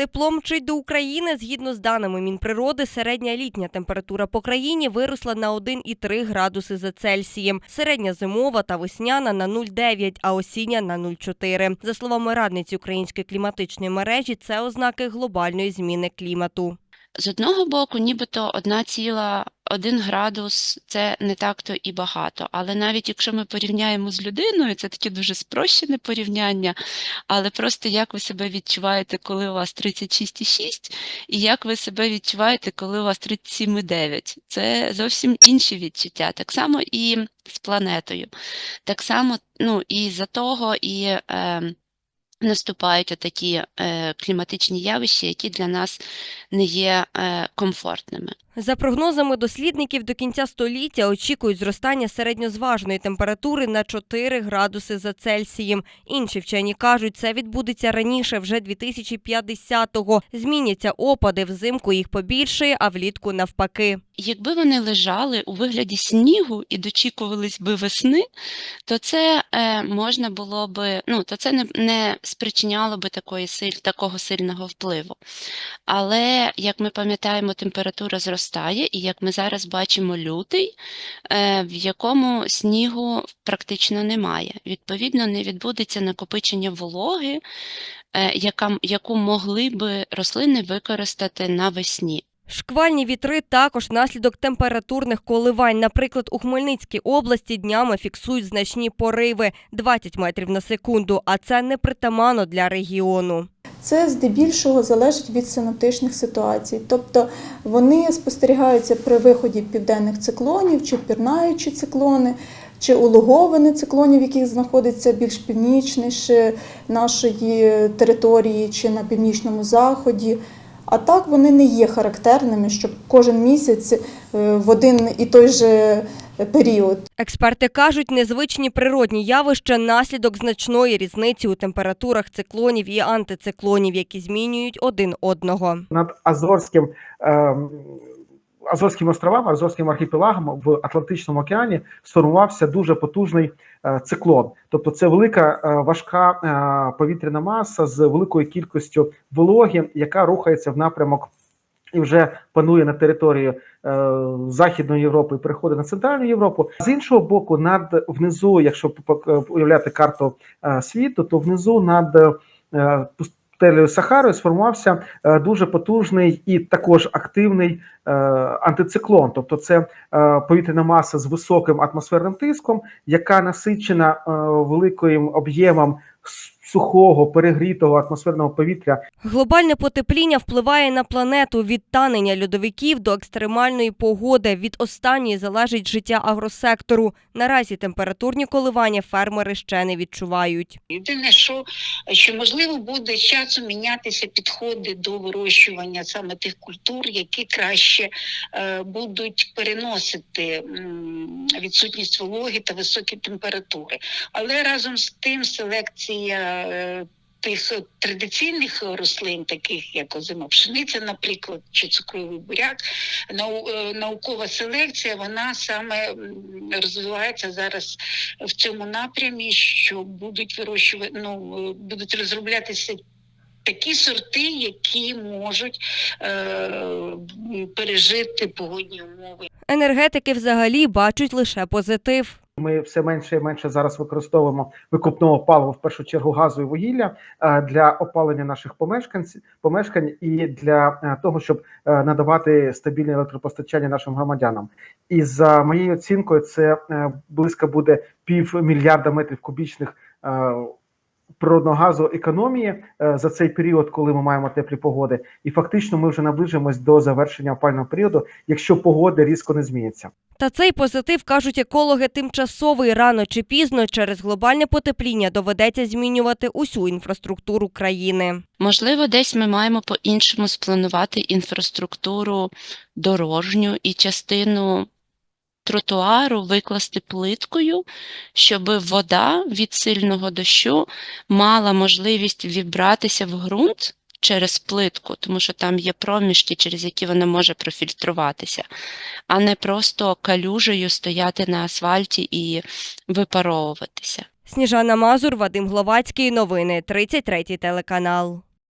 Тепло мчить до України. Згідно з даними Мінприроди, середня літня температура по країні виросла на 1,3 градуси за Цельсієм. Середня зимова та весняна на 0,9, а осіння на 0,4. За словами радниці Української кліматичної мережі, це ознаки глобальної зміни клімату. З одного боку, нібито одна ціла, один градус це не так-то і багато. Але навіть якщо ми порівняємо з людиною, це таке дуже спрощене порівняння. Але просто як ви себе відчуваєте, коли у вас 36,6, і як ви себе відчуваєте, коли у вас 37,9. Це зовсім інші відчуття. Так само і з планетою. Так само, ну і за того і. Е, Наступають такі е, кліматичні явища, які для нас не є е, комфортними. За прогнозами дослідників, до кінця століття очікують зростання середньозважної температури на 4 градуси за Цельсієм. Інші вчені кажуть, це відбудеться раніше, вже 2050-го. Зміняться опади, взимку їх побільшає, а влітку навпаки. Якби вони лежали у вигляді снігу і дочікувались би весни, то це е, можна було би, ну то це не, не спричиняло би такої такого сильного впливу. Але як ми пам'ятаємо, температура зростає, і як ми зараз бачимо лютий, е, в якому снігу практично немає. Відповідно, не відбудеться накопичення вологи, е, яку могли би рослини використати навесні. Шквальні вітри також наслідок температурних коливань. Наприклад, у Хмельницькій області днями фіксують значні пориви 20 метрів на секунду, а це непритаманно для регіону. Це здебільшого залежить від синоптичних ситуацій, тобто вони спостерігаються при виході південних циклонів чи пірнаючі циклони, чи улоговини циклонів, яких знаходиться більш північніше нашої території чи на північному заході. А так вони не є характерними, щоб кожен місяць е, в один і той же період. Експерти кажуть, незвичні природні явища наслідок значної різниці у температурах циклонів і антициклонів, які змінюють один одного. над Азорським, ем, Азорським островами, Азорським архіпелагом в Атлантичному океані сформувався дуже потужний е, циклон. Тобто, це велика е, важка е, повітряна маса з великою кількістю вологи, яка рухається в напрямок. І вже панує на території е, Західної Європи і переходить на Центральну Європу. З іншого боку, над внизу, якщо уявляти карту е, світу, то внизу над е, пустелею Сахарою сформувався е, дуже потужний і також активний е, антициклон. Тобто, це е, повітряна маса з високим атмосферним тиском, яка насичена великим об'ємом сухого перегрітого атмосферного повітря Глобальне потепління впливає на планету від танення льодовиків до екстремальної погоди. Від останньої залежить життя агросектору. Наразі температурні коливання фермери ще не відчувають. Єдине, що, що можливо буде часом мінятися підходи до вирощування саме тих культур, які краще е, будуть переносити відсутність вологи та високі температури. Але разом з тим селекція. Е, Тих традиційних рослин, таких як озима пшениця, наприклад, чи цукровий буряк, е, наукова селекція, вона саме розвивається зараз в цьому напрямі, що будуть вирощувати, ну е, будуть розроблятися. Такі сорти, які можуть е, пережити погодні умови. Енергетики взагалі бачать лише позитив. Ми все менше і менше зараз використовуємо викупного палива, в першу чергу газу і вугілля е, для опалення наших помешканців помешкань і для е, того, щоб е, надавати стабільне електропостачання нашим громадянам. І за моєю оцінкою, це близько буде пів мільярда метрів кубічних. Е, Природного газу економії е, за цей період, коли ми маємо теплі погоди, і фактично ми вже наближимось до завершення опального періоду, якщо погода різко не зміниться. Та цей позитив, кажуть екологи, тимчасовий рано чи пізно через глобальне потепління доведеться змінювати усю інфраструктуру країни. Можливо, десь ми маємо по-іншому спланувати інфраструктуру дорожню і частину тротуару викласти плиткою, щоб вода від сильного дощу мала можливість вібратися в ґрунт через плитку, тому що там є проміжки, через які вона може профільтруватися, а не просто калюжею стояти на асфальті і випаровуватися. Сніжана Мазур, Вадим Гловацький. Новини 33 телеканал.